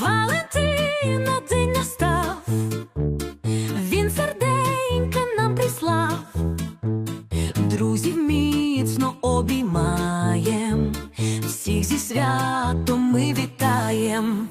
Валентина день настав, він серденька нам прислав, друзів міцно обіймаєм, всіх зі святом ми вітаєм.